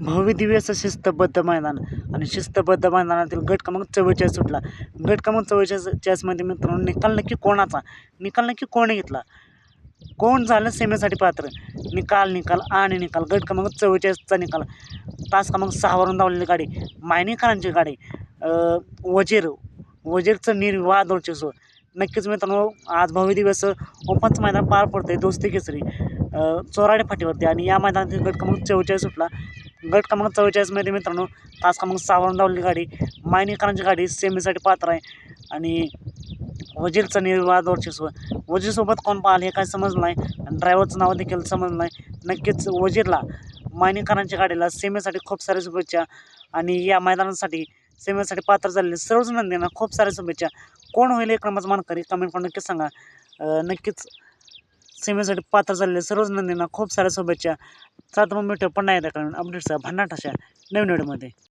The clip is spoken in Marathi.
भव्यदिव्य असं शिस्तबद्ध मैदान आणि शिस्तबद्ध मैदानातील गट क्रमांक चव्वेचाळीस सुटला. गट क्रमांक चव्वेचाळीस चाळीसमध्ये मित्रांनो निकाल नक्की कोणाचा? निकाल नक्की कोणी घेतला? कोण झालं सेमेसाठी पात्र? निकाल निकाल आणि निकाल. गट क्रमांक चव्वेचाळीसचा निकाल. तास क्रमांक सहावरून धावलेली गाडी मायनीकरांची गाडी वजीर वजीरचं निर्वाद वर्चस्व. नक्कीच मित्रांनो आज भव्य दिवस ओपनचं मैदान पार पडतंय दोस्ती केसरी. चोराडे फाटीवरती आणि या मैदानातील गट क्रमांक चव्वेचाळीस सुटला. गट क्रमांक चव्वेचाळीसमध्ये मित्रांनो तास क्रमांक सहावरून धावलेली गाडी मायनीकरांची गाडी सेमीसाठी पात्र आहे. आणि वजीरचं निर्वाद वर्चस्व वजीरसोबत कोण पाहिलं हे काय समजलं नाही आणि ड्रायव्हरचं नाव देखील समजलं नाही. नक्कीच वजीरला मायनीकरांच्या गाडीला सेमीसाठी खूप साऱ्या शुभेच्छा आणि या मैदानासाठी सेमेसाठी पात्र झालेले सर्वच नंदींना खूप साऱ्या शुभेच्छा. कोण होईल एक क्रमांक मानकरी कमेंट करून नक्कीच सांगा. नक्कीच सेमीसाठी पात्र झालेले सर्वच नंदींना खूप साऱ्या शुभेच्छा. सात तर मग भेटू कारण अपडेट्सचा भन्नाट अशा नवीन व्हिडिओमध्ये.